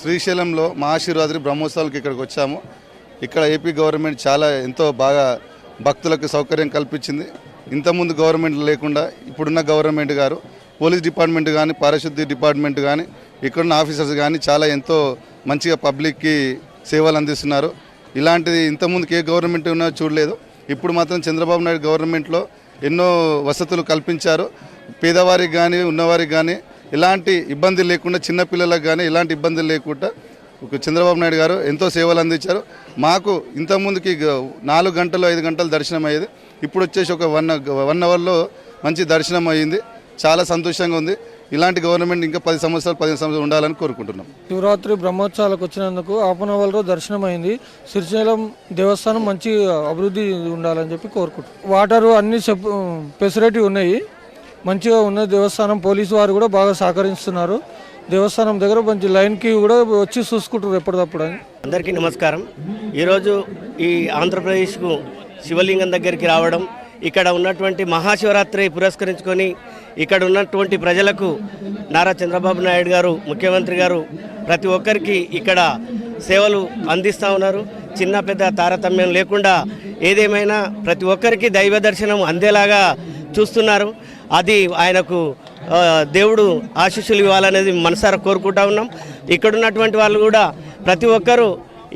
శ్రీశైలంలో మహాశివరాత్రి బ్రహ్మోత్సవాలకు ఇక్కడికి వచ్చాము. ఇక్కడ ఏపీ గవర్నమెంట్ చాలా ఎంతో బాగా భక్తులకు సౌకర్యం కల్పించింది. ఇంతకుముందు గవర్నమెంట్ లేకుండా ఇప్పుడున్న గవర్నమెంట్ గారు పోలీస్ డిపార్ట్మెంట్ కానీ పారిశుద్ధ్య డిపార్ట్మెంట్ కానీ ఇక్కడున్న ఆఫీసర్స్ కానీ చాలా ఎంతో మంచిగా పబ్లిక్కి సేవలు అందిస్తున్నారు. ఇలాంటిది ఇంతకుముందుకు ఏ గవర్నమెంట్ ఉన్నా చూడలేదు. ఇప్పుడు మాత్రం చంద్రబాబు నాయుడు గవర్నమెంట్లో ఎన్నో వసతులు కల్పించారు. పేదవారికి కానీ ఉన్నవారికి కానీ ఎలాంటి ఇబ్బంది లేకుండా చిన్నపిల్లలకు కానీ ఎలాంటి ఇబ్బందులు లేకుండా ఒక చంద్రబాబు నాయుడు గారు ఎంతో సేవలు అందించారు. మాకు ఇంతకుముందుకి గ- నాలుగు గంటలు ఐదు గంటలు దర్శనం అయ్యేది. ఇప్పుడు వచ్చేసి ఒక వన్ వన్ అవర్లో మంచి దర్శనం అయ్యింది. చాలా సంతోషంగా ఉంది. ఇలాంటి గవర్నమెంట్ ఇంకా పది సంవత్సరాలు పదిహేను సంవత్సరాలు ఉండాలని కోరుకుంటున్నాం. శివరాత్రి బ్రహ్మోత్సవాలకు వచ్చినందుకు హాఫ్ అన్ అవర్లో దర్శనం అయింది శ్రీశైలం దేవస్థానం మంచి అభివృద్ధి ఉండాలని చెప్పి కోరుకుంటున్నాం. వాటరు అన్ని ఫెసిలిటీ ఉన్నాయి. మంచిగా ఉన్న దేవస్థానం పోలీసు వారు కూడా బాగా సహకరిస్తున్నారు. దేవస్థానం దగ్గర మంచి లైన్కి కూడా వచ్చి చూసుకుంటారు ఎప్పటికప్పుడు అని. అందరికీ నమస్కారం. ఈరోజు ఈ ఆంధ్రప్రదేశ్కు శివలింగం దగ్గరికి రావడం ఇక్కడ ఉన్నటువంటి మహాశివరాత్రి పురస్కరించుకొని ఇక్కడ ఉన్నటువంటి ప్రజలకు నారా చంద్రబాబు నాయుడు గారు ముఖ్యమంత్రి గారు ప్రతి ఒక్కరికి ఇక్కడ సేవలు అందిస్తూ ఉన్నారు. చిన్న పెద్ద తారతమ్యం లేకుండా ఏదేమైనా ప్రతి ఒక్కరికి దైవ దర్శనం అందేలాగా చూస్తున్నారు. అది ఆయనకు దేవుడు ఆశీస్సులు ఇవ్వాలనేది మనసారా కోరుకుంటా ఉన్నాం. ఇక్కడ ఉన్నటువంటి వాళ్ళు కూడా ప్రతి ఒక్కరూ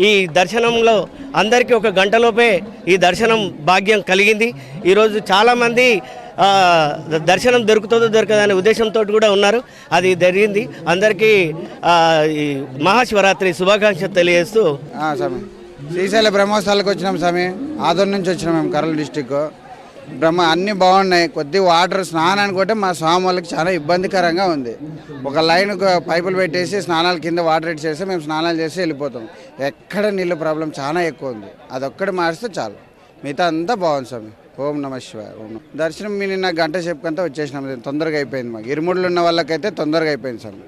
ఈ దర్శనంలో అందరికీ ఒక గంటలోపే ఈ దర్శనం భాగ్యం కలిగింది. ఈరోజు చాలామంది దర్శనం దొరుకుతుందో దొరకదనే ఉద్దేశంతో కూడా ఉన్నారు. అది జరిగింది. అందరికీ ఈ మహాశివరాత్రి శుభాకాంక్షలు తెలియజేస్తూ స్వామి. శ్రీశైల బ్రహ్మోత్సవాలకు వచ్చినాం స్వామి. ఆదోర్ నుంచి వచ్చినాం మేము కర్నూలు డిస్టిక్ బ్రహ్మ అన్నీ బాగున్నాయి. కొద్ది వాటర్ స్నానానికి కూడా మా స్వామి వాళ్ళకి చాలా ఇబ్బందికరంగా ఉంది. ఒక లైన్ పైపులు పెట్టేసి స్నానాల కింద వాటర్ ఇచ్చేసి మేము స్నానాలు చేసి వెళ్ళిపోతాం. ఎక్కడ నీళ్ళు ప్రాబ్లం చాలా ఎక్కువ ఉంది. అదొక్కటి మారిస్తే చాలు. మిగతా అంతా బాగుంది స్వామి. ఓం నమ శివాయ ఓం దర్శనం మీ నిన్న గంట సేపుకంతా వచ్చేసినాం. తొందరగా అయిపోయింది మాకు. ఇరుముడులు ఉన్న వాళ్ళకైతే తొందరగా అయిపోయింది స్వామి.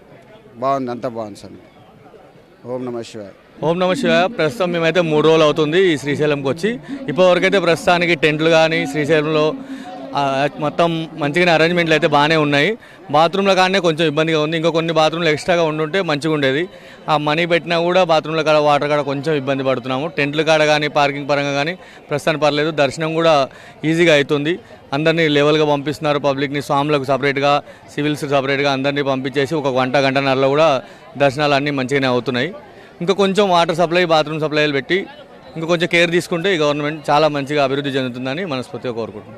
బాగుంది అంతా బాగుంది స్వామి. ఓం నమ శివాయ. ఓం నమ శివాయ. ప్రస్తుతం మేమైతే మూడు రోజులు అవుతుంది ఈ శ్రీశైలంకి వచ్చి. ఇప్పటివరకైతే ప్రస్తుతానికి టెంట్లు కానీ శ్రీశైలంలో మొత్తం మంచిగానే అరేంజ్మెంట్లు అయితే బాగానే ఉన్నాయి. బాత్రూమ్ల కానీ కొంచెం ఇబ్బందిగా ఉంది. ఇంకా కొన్ని బాత్రూమ్లు ఎక్స్ట్రాగా ఉండుంటే మంచిగా ఉండేది. ఆ మనీ పెట్టినా కూడా బాత్రూమ్ల కాడ వాటర్ కాడ కొంచెం ఇబ్బంది పడుతున్నాము. టెంట్ల కాడ కానీ పార్కింగ్ పరంగా కానీ ప్రస్తుతానికి పర్లేదు. దర్శనం కూడా ఈజీగా అవుతుంది. అందరినీ లెవెల్గా పంపిస్తున్నారు పబ్లిక్ని. స్వాములకు సపరేట్గా సివిల్స్ సపరేట్గా అందరినీ పంపించేసి ఒక గంట గంటన్నరలో కూడా దర్శనాలు అన్నీ మంచిగానే అవుతున్నాయి. ఇంకా కొంచెం వాటర్ సప్లై బాత్రూమ్ సప్లైలు పెట్టి ఇంకా కొంచెం కేర్ తీసుకుంటే ఈ గవర్నమెంట్ చాలా మంచిగా అభివృద్ధి చెందుతుందని మనస్ఫూర్తిగా కోరుకుంటున్నాం.